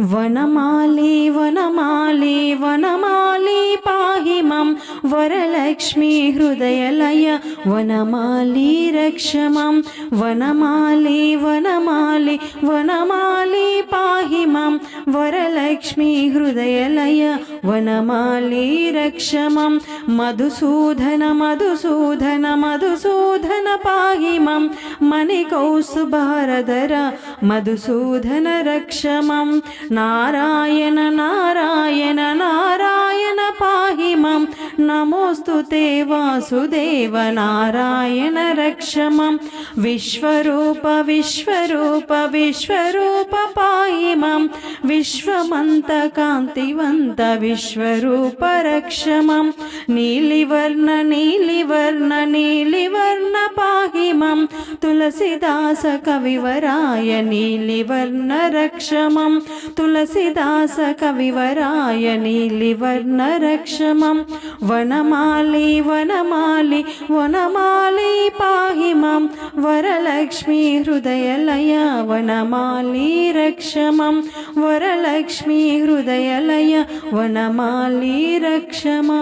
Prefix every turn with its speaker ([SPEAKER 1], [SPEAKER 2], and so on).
[SPEAKER 1] వనమాలి వనమాలి వనమాలి పాహి మం వరలక్ష్మీ హృదయలయ వనమాలి రక్షమం. వనమాలి వనమాలి వనమాలి పాహి మం వరలక్ష్మీ హృదయలయ వనమాలి రక్షమం. మధుసూదన మధుసూదన మధుసూదన పాహి మం మణికౌస్తుభారధర మధుసూదన రక్షమం నారాయణ నమోస్తుతే వాసుదేవ నారాయణ రక్షమం. విశ్వరూప విశ్వరూప విశ్వరూప పాయిమం. విశ్వమంత కాంతివంత విశ్వరూప రక్షమం. నీలివర్ణ నీలివర్ణ నీలి క్షమం. తులసిదాస కవివరాయ నీలివర్ణ రక్షమం తులసిదాస కవివరాయ నీలివర్ణ రక్షమం వనమాలి వనమాలి వనమాలి పాహి మం వరలక్ష్మీ హృదయలయ వనమాలి రక్షమం. వరలక్ష్మీ హృదయలయ వనమాలి రక్షమా